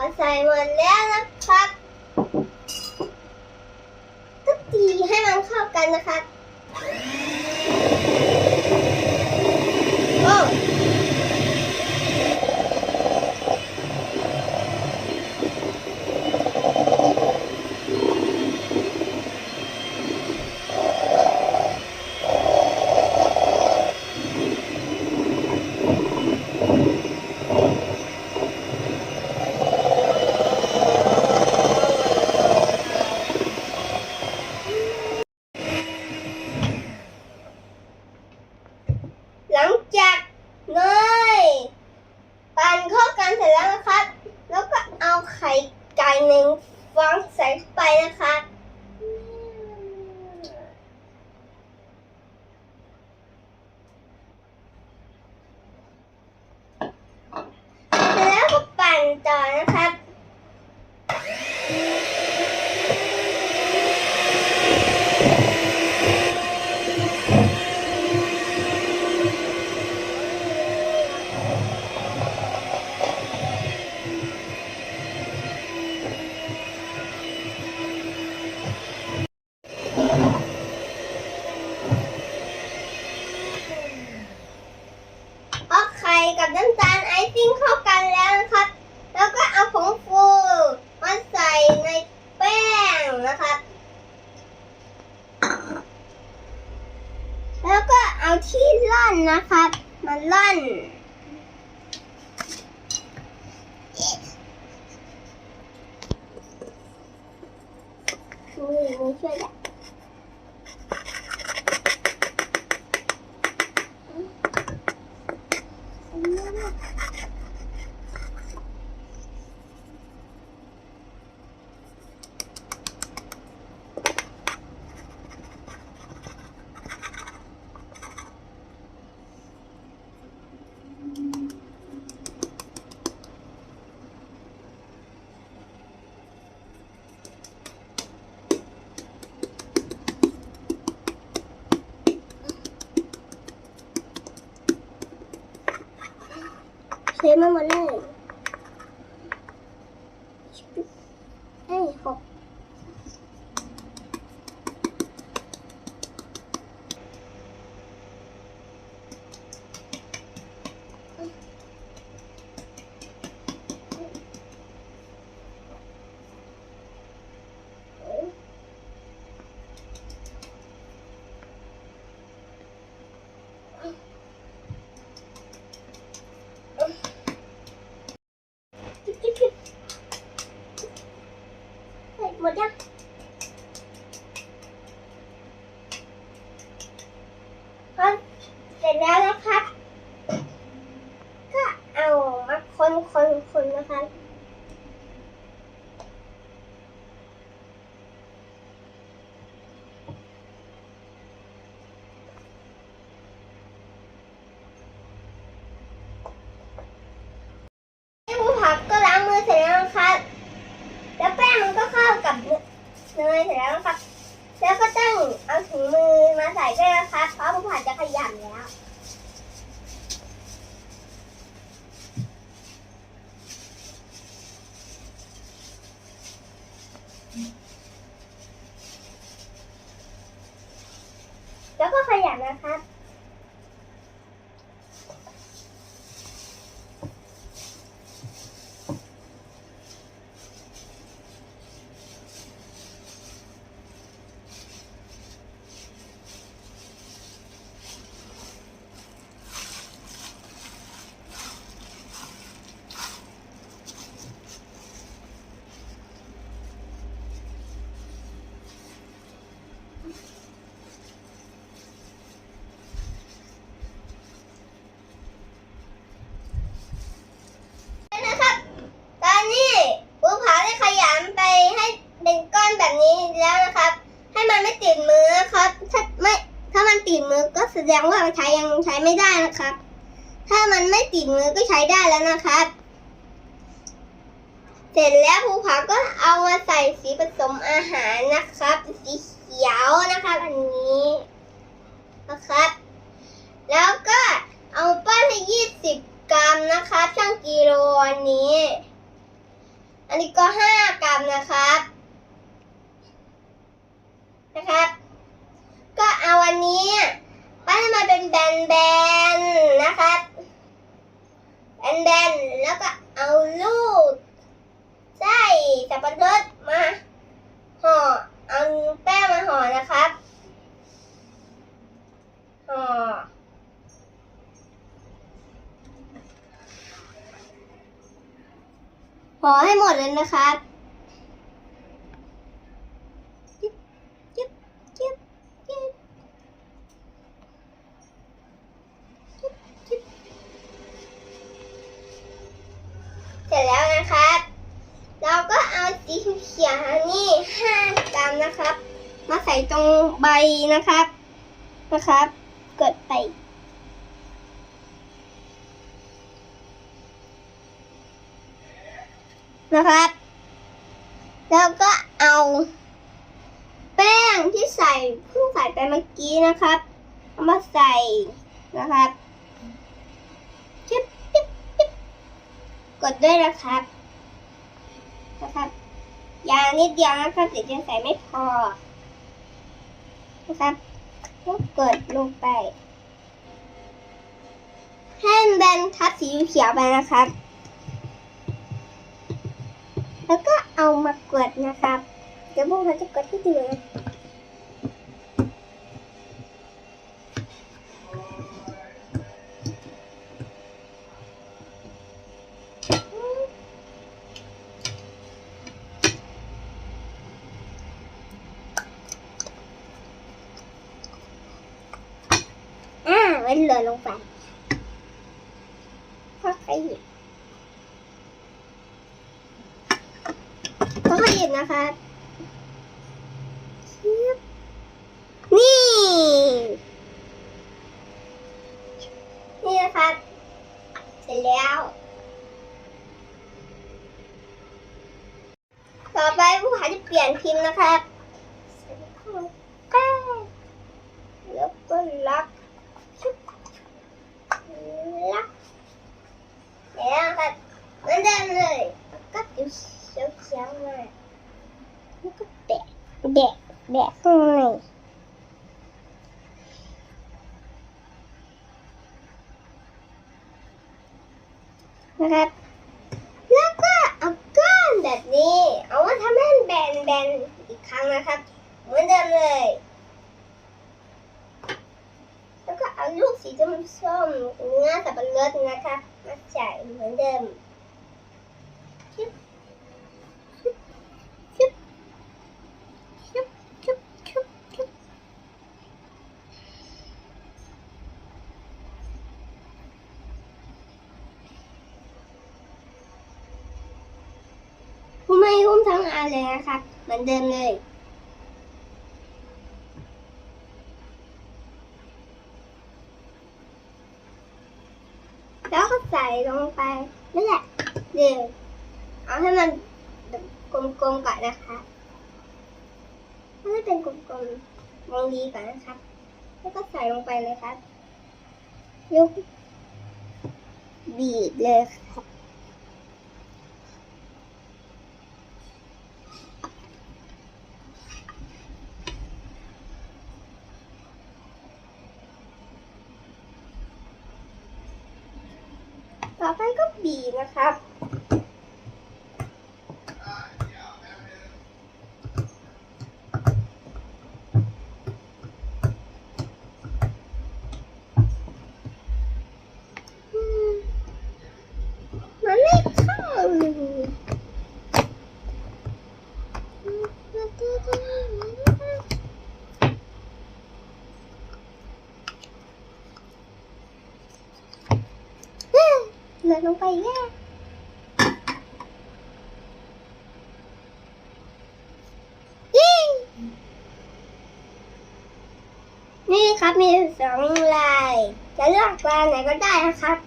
เขาใส่หมดแล้วนะครับ เสร็จแล้วนะครับ แล้วก็เอาไข่ไก่หนึ่งฟองใส่ไปนะคะเสร็จแล้วก็ปั่นต่อนะครับ Beli 呀妈妈累。 แล้วก็ขยันนะครับ นะครับ ตอนนี้ภูผาได้ขยำไปให้เป็นก้อนแบบนี้แล้วนะครับ ให้มันไม่ติดมือนะครับ ถ้าไม่ถ้ามันติดมือก็แส ดงว่าใช้ยังใช้ไม่ได้นะครับ ถ้ามันไม่ติดมือก็ใช้ได้แล้วนะครับ เสร็จแล้วภูผาก็เอามาใส่สีผสมอาหารนะครับ สีเขียวนะครับ อันนี้นะครับ แล้วก็เอาป้อนให้ยี่สิบกรัมนะครับช่างกิโลอันนี้ อันนี้ก็ห้ากรัมนะครับ นะครับ ก็เอาอันนี้ ปั้นมันเป็นแบนๆนะครับแบนๆแล้วก็เอาลูกไส้สับปะรดมาห่อเอาแป้งมาห่อนะครับห่อห่อให้หมดเลยนะครับจิ๊บจิ๊บจิ๊บจิ๊บจิ๊บเสร็จแล้วนะครับ เราก็เอาสีเขียวนี่ห้ากรัมนะครับ มาใส่ตรงใบ นะครับนะครับ กดไป นะครับ แล้วก็เอา แป้งที่ใส่เพิ่งใส่ไปเมื่อกี้นะครับเอามาใส่นะครับจิ๊บจิ๊บจิ๊บกดด้วยนะครับนะครับยางนิดเดียวนะครับเดี๋ยวจะใส่ไม่พอ นะครับก็กดลงไป ให้มันแบนทับสีเขียวไปนะครับ แล้วก็เอามากดนะครับ เดี๋ยวพวกเราจะกดที่เดูนะอ่าไว้เหลือลงไปพอขยิบ ต้องขยิบนะคะชึบนี่ นี่นะคะเสร็จแล้ว ต่อไปผู้หาจะเปลี่ยนพิมพ์นะครับใส่เข้าใกล้แล้วก็ล็อกล็อกเสร็จแล้วครับเหมือนเดิมเลยก็ติวเขียวเขียวๆมาแล้วก็แบะ แบะแบะข้างในนะครับ แล้วก็เอาก้อนแบบนี้ เอามาทำให้มันแบนๆอีกครั้งนะครับเหมือนเดิมเลย แล้วก็เอาลูกสีส้มๆเนื้อสับปะรดนะครับมาใส่เหมือนเดิม ชุบชุบชุบชุบชุบชุบผมไม่หุ้ม ทั้งอันเลยนะครับ เหมือนเดิมเลยแล้วก็ใส่ลงไปนั่แหละเดี๋ยวเอาให้มันกลมๆก่อนนะคะให้เป็นกลมๆมองดีก่อนนะครับ แล้วก็ใส่ลงไปเลยครับยกบีบเลยครับ ต่อไปก็บีนะครับ อืมมันไม่เข้าเลยเลื่อนล งไปแย่ยิงนี่ครับมีสองลาย จะเลือกลายไหนก็ได้นะครับ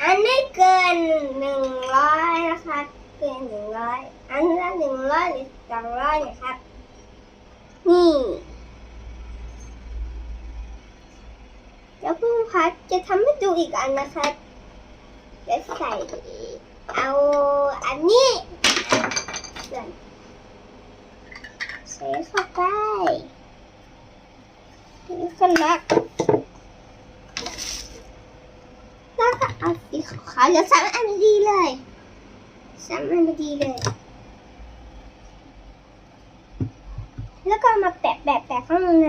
อันไม่เกินหนึ่งร้อยนะคะเกินหนึ่งร้อยอันละหนึ่งร้อยหรือสองร้อยนะครับ นี่แล้วพึ่งพัดจะทำให้ดูอีกอันนะคะ จะใส่เอาอันนี้ส่วนใส่เข้าไปนี่ก็รักแล้วก็เอาสีขาวๆจะสามอันดีเลยสามอันดีเลย แล้วก็มาแปะแปะแปะข้างใน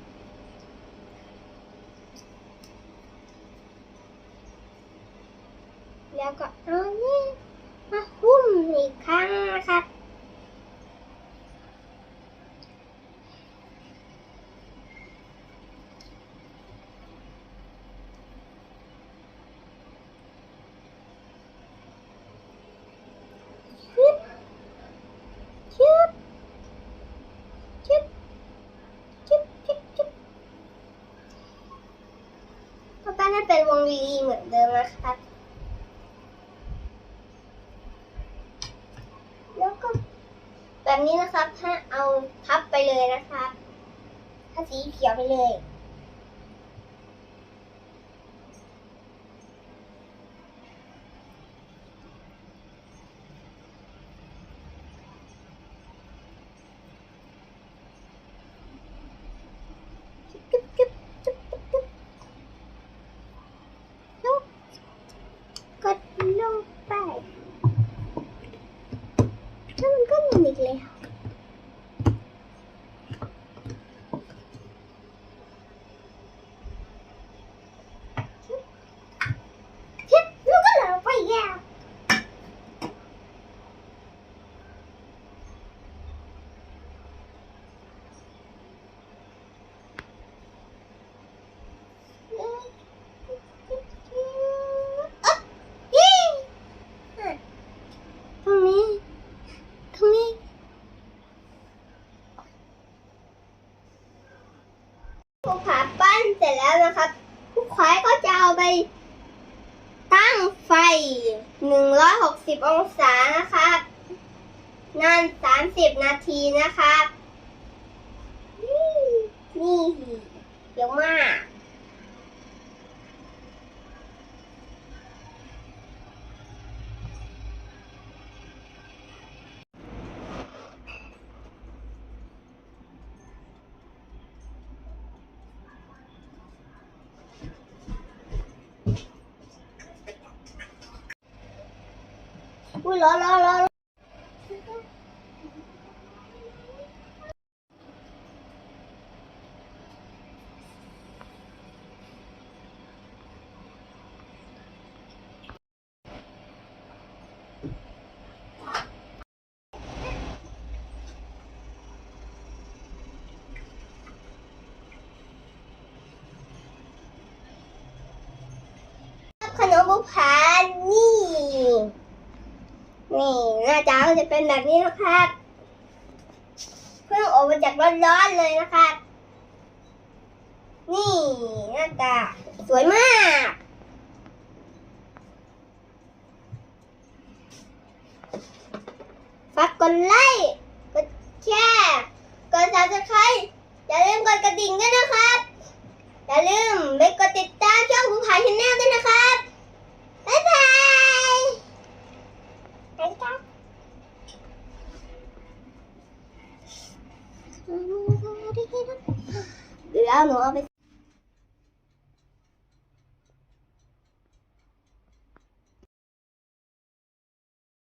เป็นวงรีเหมือนเดิมนะครับ แล้วก็แบบนี้นะครับ ถ้าเอาพับไปเลยนะครับ ถ้าสีเขียวไปเลย จุ๊บจุ๊บจุ๊บจุ๊บจุ๊บแล้วกดลงไปแล้วมันก็หมุนอีกแล้วชิบชิบแล้วก็เหลือไปแล้วอ๊ะยี่อะตรงนี้ ตรงนี้ ภูผาปั้นเสร็จแล้วนะครับผู้ขายก็จะเอาไปตั้งไฟ 160 องศานะครับ นาน 30 นาทีนะครับ นี่นี่เยอะมาก อุ้ยร้อนร้อนร้อนขนมบุพานี่ นี่หน้าตาก็จะเป็นแบบนี้นะครับเพิ่งออกมาจากร้อนๆเลยนะครับ นี่หน้าตาสวยมากฝากกดไลค์กดแชร์กด subscribe อย่าลืมกดกระดิ่งด้วยนะครับ อย่าลืมไปกดติดตามช่องเดี๋ยวหนูเอา ไป